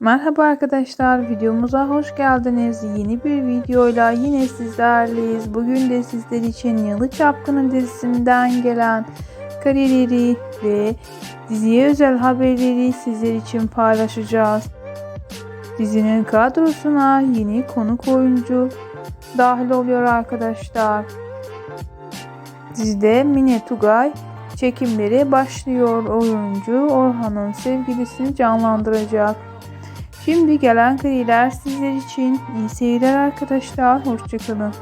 Merhaba arkadaşlar, videomuza hoş geldiniz. Yeni bir videoyla yine sizlerleyiz. Bugün de sizler için Yalı Çapkını dizisinden gelen karileri ve diziye özel haberleri sizler için paylaşacağız. Dizinin kadrosuna yeni konuk oyuncu dahil oluyor arkadaşlar. Dizide Mine Tugay çekimleri başlıyor. Oyuncu Orhan'ın sevgilisini canlandıracak. Şimdi gelen kariyer sizler için iyi seyirler arkadaşlar. Hoşçakalın.